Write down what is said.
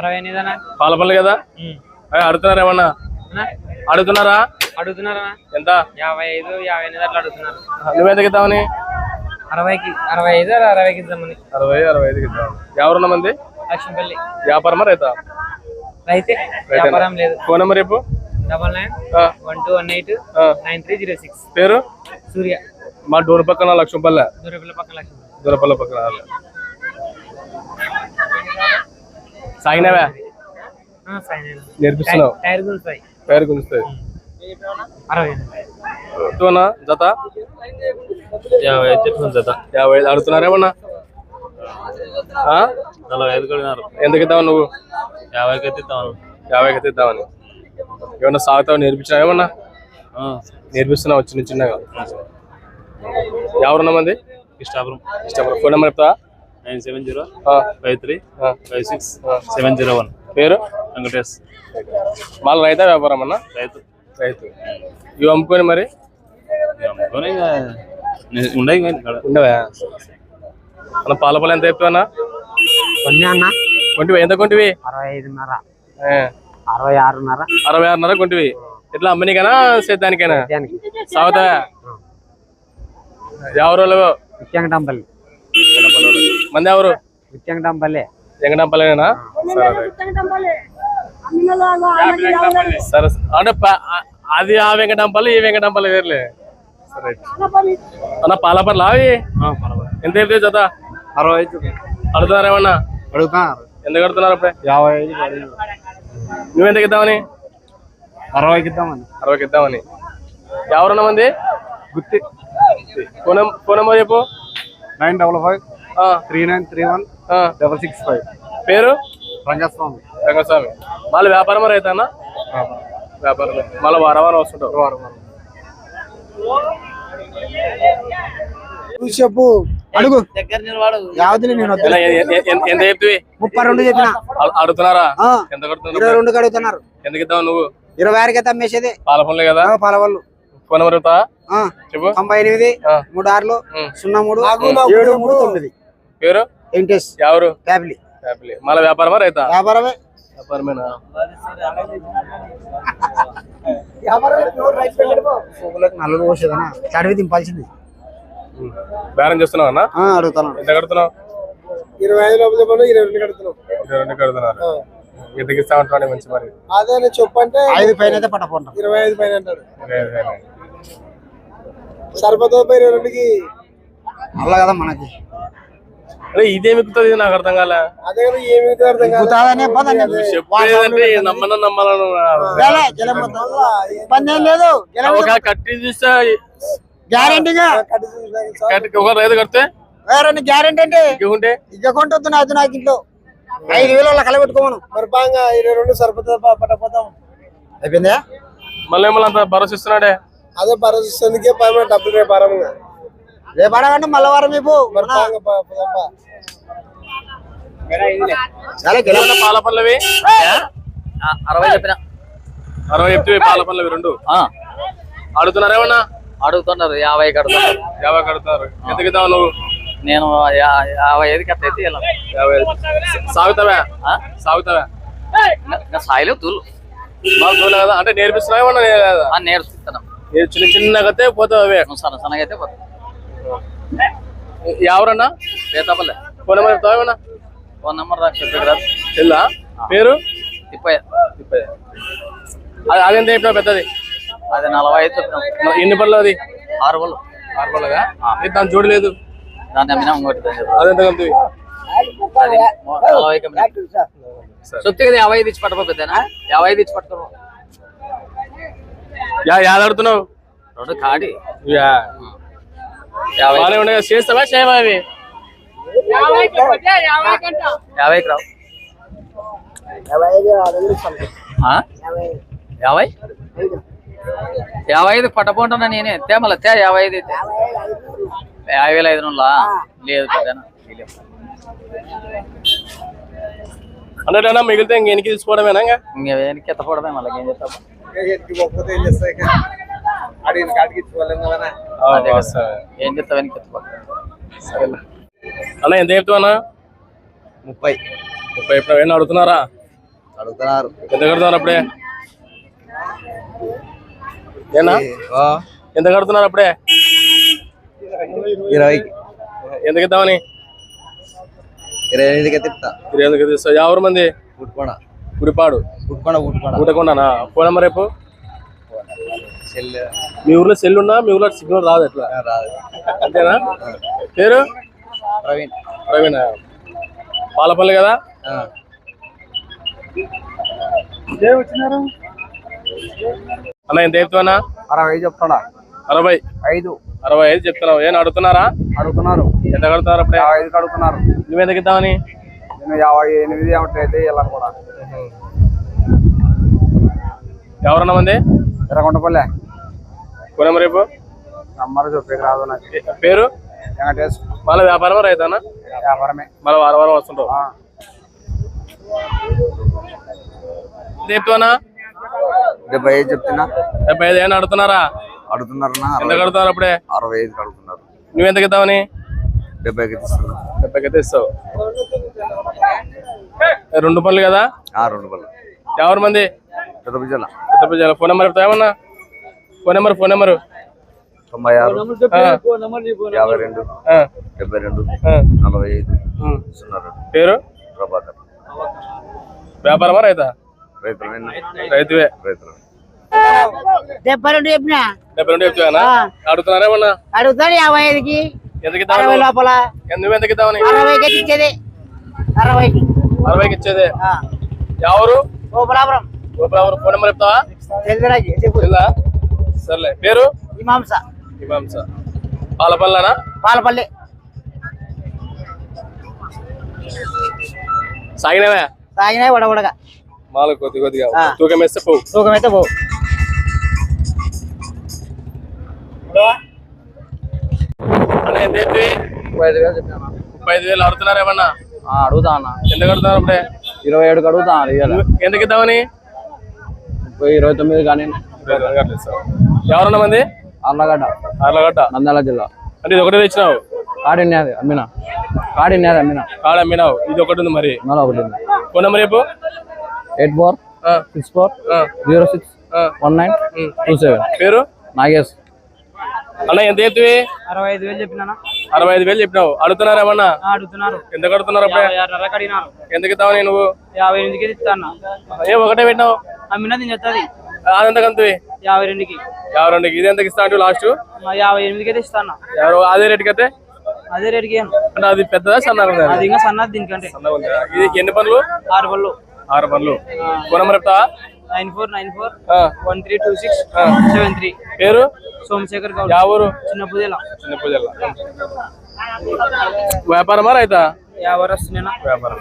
అరవై ఎనిమిదనా పాలపల్లి కదా? అడుగుతున్నారా ఏమన్నా? అడుగుతున్నారా? అడుగుతున్నారా ఎంత? యాభై ఐదు యాభై ఎనిమిది అట్లా అడుగుతున్నారు. నువ్వెంతకి ఇద్దామని? అరవైకి అరవై ఐదు అరవైకి ఇద్దామని. అరవై అరవై ఐదుకి ఇద్దాం. ఎవరున్న మంది? లక్ష్మీపల్లి. వ్యాపారమా రైతా? అయితే వ్యాపారం లేదు. ఫోన్ నెంబర్ చెప్పు. Double nine one two one eight. Nine three zero six. పేరు? సూర్య. మా డోర్ పక్కన లక్ష్మపల్లె. దూరపిల్ల పక్కన లక్ష్మీ దూరపల్లె పక్కన సాగినవా? నేర్పిస్తున్నావు? టైర్ అరవై చెప్తున్నా జత? యాభై ఐదు చెప్తున్నాను జత. యాభై ఐదు అడుగుతున్నారేమన్నా ఆ? నలభై ఐదు కొడినారు. ఎందుకు ఇద్దావు నువ్వు? యాభైకి ఇస్తాను యాభైకి అయితే ఇద్దామని ఏమన్నా సాగుతావు నేర్పించినావు ఏమన్నా? నేర్పిస్తున్నావు చిన్న చిన్నగా. ఎవరున్నా మంది ఇష్టాపురం. ఇష్టపడ ఫోన్ నెంబర్ చెప్తావా? నైన్ సెవెన్ జీరో ఆ, ఫైవ్ త్రీ ఆ. Five six seven zero one. పేరు? వెంకటేష్. మళ్ళీ రైతా వ్యాపారం అన్నా? రైతు. రైతు. ఇవి అమ్ముకొని మరి? అమ్ముకొని ఇక్కడ ఉండవా అన్న పాల పాలు ఎంత చెప్తావన్నా కొన్ని అన్న. కొంటివి ఎంత కొంటివి? అరవై ఐదున్నర. అరవై ఆరున్నర. అరవై ఆరున్నర కొంటివి. ఎట్లా అమ్మనికైనా సేద్యానికైనా? దానికి సాగుతావా ఎవరు వాళ్ళు? విత్యంగటంపల్లి మంది ఎవరు విత్యంగటంపల్లి వెంకటంపల్లినా సరే సరే. అంటే అది ఆ వెంకటంపల్లి ఈ వెంకటంపల్లి వేర్లే. సరే అన్న పాలపర్లా అవి? ఎంత చెప్తే జత? అరవై ఐదు. అడుగుతున్నారేమన్నా అడుగుతున్నారు ఎంత కడుతున్నారు అప్పుడే? యాభై ఐదు నువ్వెంతకి ఇద్దామని? అరవైకి ఇద్దామని. అరవైకి ఇద్దామని. ఎవరన్నా మంది? గుత్తి. ఫోన్ ఫోన్ నెంబర్ చెప్పు. Nine double five three nine three one ఆ. Double six five. పేరు? రంగస్వామి. రంగస్వామి. మళ్ళీ వ్యాపారం రైతానా వ్యాపారం మళ్ళీ వారం వారం వస్తుంటావు చెప్పు అడుగు. దగ్గర నిలవాడు యావతిని నేను వద్దు. ఎలా, ఎ- ఎ- ఎ- ఎంత చెప్తివి? ముప్పై రెండు చెప్పిన. అడు- అడుగుతున్నారా? ఎంత ఇరవై కడుతున్నారు రెండు కడుగుతున్నారు. ఎందుకు ఇద్దావు నువ్వు? ఇరవై ఆరుకి అయితే అమ్మేసేది పాల ఫోన్లే కదా? ఆ, పాలవాళ్ళు ఫోన్ నెంబర్ చెప్పు. తొంభై ఎనిమిది. మూడు ఆరులు. సున్నా మూడు ఏడు మూడు తొమ్మిది. పేరు వెంకటేష్. ఎవరు? ఫ్యామిలీ. హ్యాపీలీ మళ్ళీ వ్యాపారమా రైతా? వ్యాపారమే. వ్యాపారమేనా? నలుగురు పోసేదనా? చడివి దింపాల్సింది. బేరం చేస్తున్నావు అన్న? ఆ, అడుగుతాను ఎంత కడుతున్నావు? ఇరవై ఐదు లోపల ఇరవై రెండు కడుతున్నాం. ఇరవై రెండు కడుతున్నారు. ఎందుకు ఇస్తా ఉంటాడు మంచి మరి? అదే చెప్పంటే ఐదు పైన అయితే ఇరవై ఐదు పైన అంటాడు. ఇరవై ఐదు వేలు. సరిపోతా ఇరవై రెండుకి? అలా కదా మనకి. అరే ఇదే మిక్కుతుంది ఇది నాకు అర్థం కాలే. అదే చెప్పేదంటే నమ్మన నమ్మాలను లేదు. ఒక కట్టి చూస్తే గ్యారంటీగా. కట్టి- ఒక రైతు కడితే? వేరే గ్యారంటీ అంటే? ఇంకుంటే ఇక కొంటుంది అది నాకు ఇంట్లో. ఐదు వేలు అలా కలబెట్టుకోమను మరి బాగా ఇరవై రెండు సరిపోతుంది పట్టపోతాం అయిపోయిందా? మళ్ళీ అంత భరోసా ఇస్తున్నాడే? అదే భరోసాకే పైన డబ్బులు రేపు రేపు వారం అంటే మళ్ళీ వారం ఇవ్వు. చాలా గెలవ ఏమన్నా పాల పల్లవి అరవై చెప్పిన. అరవై చెప్తే పాల పల్లవి రెండు. అడుగుతున్నారు ఏమన్నా? అడుగుతున్నారు యాభై కడుతున్నారు. యాభై కడుతున్నారు. ఇద్దావు నువ్వు? నేను యాభై ఐదుకి అట్లా అయితే యాభై ఐదు. సాగుతావా? సాగుతావా? సాయిలో తూలు మాకు దూరం. కదా. అంటే నేర్పిస్తున్నావా ఏమన్నా? నే- లేదా? నేర్చుకుంటున్నాం ఏ చిన్న చిన్నగతే పోతావు అవే. సన్న సన్నగా అయితే పోతాం ఎవరన్నా Retapalle phone number phone number తెల్లా పేరు ముప్పై అది అదెంత చెప్పినా పెద్దది అది నలభై ఐదు చెప్పినాం ఎన్ని అది ఆరు వాళ్ళు ఆరు పనులుగా ఇది దాని జోడి లేదు దాన్ని అమ్మినా ఇంకోటి దాన్ని. అదెంత అమ్మినా. సొత్తి కదా యాభై ఐదు ఇచ్చి పట్టుకోపోతేనా యాభై ఐదు ఇచ్చి పట్టుకో యా యాదాడుతున్నావు రెండు కాడి యా యాభై బాగానే ఉన్నాయి చేస్తావా? చేయవా అవి? యాభైకి రావు. ఆ? యాభై? యాభై ఐదు పట్టకుంటున్నా నేనే. తే మళ్ళీ తే యాభై ఐదు అయితే. యాభై వేల ఐదు వందలా? లేదు పెద్దనా మిగిలితే ఇంక ఎనికి తీసుకోవడమేనా ఇంకా? వెనక్కి ఎత్తపడమే మళ్ళీ ఏం చేస్తాం అడిగిన కాడికి ఇచ్చుకోలేం కదా. ఏం. అన్న ఎంత చెప్తావు అన్న? ముప్పై. ముప్పై ఇప్పుడు ఏమన్నా అడుగుతున్నారా? అడుగుతున్నారు. ఎంత కడుతున్నారు అప్పుడే? ఏనా? ఎంత కడుతున్నారు అప్పుడే? ఇరవైకి ఎందుకు ఇద్దామని ఇరవై ఎనిమిదికి తిప్పుతా ఇరవై ఎందుకు తీస్తావు ఎవరు మంది? పుట్టుకోడ గుడిపాడు పుట్టుకోడ పుట్టుకోడ ఊటకొండనా ఫోన్ నెంబర్ రేపు చెల్లి మీ ఊర్లో సెల్ ఉన్నా మీ ఊర్లో సిగ్నల్ రాదు ఎట్లా రాదు. అంతేనా? పేరు? ప్రవీణ్. ప్రవీణ. పాలపల్లి కదా. అన్న ఎంత చెప్తావన్నా? అరవై చెప్తాడా? అరవై. ఐదు. అరవై ఐదు చెప్తున్నావు. ఏం అడుగుతున్నారా? అడుగుతున్నారు. ఎంత కడుతున్నారు అప్పుడే? యాభై ఐదుకి అడుగుతున్నారు. నువ్వెందుకు ఇద్దామని? నేను యాభై ఎనిమిది ఏమిటైతే వెళ్ళాలి కూడా. ఎవరన్నా మంది? ఎర్రగొండపల్లె. నెంబర్ రేపు రాదు నాకు. పేరు? వెంకటేష్. మళ్ళీ వ్యాపారం రైతానా? వ్యాపారమే. మళ్ళీ వారం వారం వస్తుంటావు. ఎంత చెప్తావన్నా? డెబ్బై ఐదు చెప్తున్నా. డెబ్బై ఐదు ఏమైనా అడుగుతున్నారా? అడుగుతున్నారన్నా ఎంత కడుతున్నారు అప్పుడే? అరవై ఐదుకి అడుగుతున్నారు. నువ్వెంతకు ఇద్దామని డెబ్బైకి ఇస్తున్నా. డెబ్బైకి అయితే ఇస్తావు. రెండు పనులు కదా? ఆ రెండు పళ్ళు. ఎవరు మంది? పెద్ద భుజాల పెద్ద జిల్లా ఫోన్ నెంబర్ చెప్తావా ఏమన్నా? Phone number phone number. తొంభై ఆరు యాభై రెండు డెబ్బై రెండు నలభై ఐదు సున్నా రెండు. పేరు? ప్రభాకర్. వ్యాపారమా రైతా? రైతువే. రైతులు డెబ్బై రెండు చెప్పిన? డెబ్బై రెండు అడుగుతున్నారా ఏమన్నా? అడుగుతాను యాభై ఐదుకి. ఎందుకు అరవై లోపల. నువ్వు ఎందుకు ఇద్దామని? అరవైకి ఇచ్చేది. అరవైకి అరవైకి ఇచ్చేదే. ఎవరు? ఫోన్ నెంబర్ చెప్తావా? సర్లే. పేరు? ఇమాంస. ఇమాంస. పాలపల్లనా? పాలపల్లి. సాగినవే? తాగినాయి వడవడగా మాలు కొద్ది కొద్దిగా. తూకం వేస్తే పోవు. తూకం అయితే పో అన్న ఎంత చెప్పి ముప్పై ఐదు వేలు చెప్పాను ముప్పై ఐదు వేలు అడుగుతున్నారు ఏమన్నా? అడుగుతా అన్న. ఎంత కడుతున్నారు అప్పుడే ఇరవై ఏడుకి అడుగుతా ఎందుకు ఇద్దామని? ముప్పై ఇరవై తొమ్మిది కానీ ఎవరన్నా మంది? అర్లగడ్డ. అర్లగడ్డ. నంద్యాల జిల్లా. అంటే ఇది ఒకటే తెచ్చినావు? కాడిన్యాది అమ్మినా. కాడిన్యాది అమ్మినా. కాడ అమ్మినావు. ఇది ఒకటి ఉంది మరి. మళ్ళీ ఒకటి ఉంది. ఫోన్ నెంబర్ రేపు eight four six four zero six one nine two seven. పేరు? నాగేష్. అన్న ఎంత చెప్తివి? అరవై ఐదు వేలు చెప్పినా అరవై ఐదు వేలు చెప్పినావు. అడుగుతున్నారు ఏమన్నా? అడుగుతున్నారు. ఎంత కడుతున్నారు అడిగినారు. ఎందుకు ఇద్దామని నువ్వు? యాభై ఎనిమిదికి ఇస్తాను ఏ ఒకటే పెట్టినావు? అమ్మినా నేను చెప్తాది. అదెంత కంతువి యాభై రెండుకి. రెండుకి. ఇది ఎంతకి ఇస్తా అంటే లాస్ట్? యాభై ఎనిమిదికి అయితే ఇస్తాను ఎవరు అదే రేటుకి అయితే అదే రేటుకి ఇయ్యను. అంటే అది పెద్దదా సన్నగా ఉందా? అది ఇంకా సన్నది దీనికంటే. సన్నగా ఉందా? ఇది ఎన్ని పనులు? ఆరు ఆరు పనులు. Nine four nine four. One three two six seven three. పేరు? సోమశేఖర్ గౌడ్. యా ఊరు? చిన్న పుదేల చిన్న పూజల వ్యాపారమా రైతా? యాభై వ్యాపారం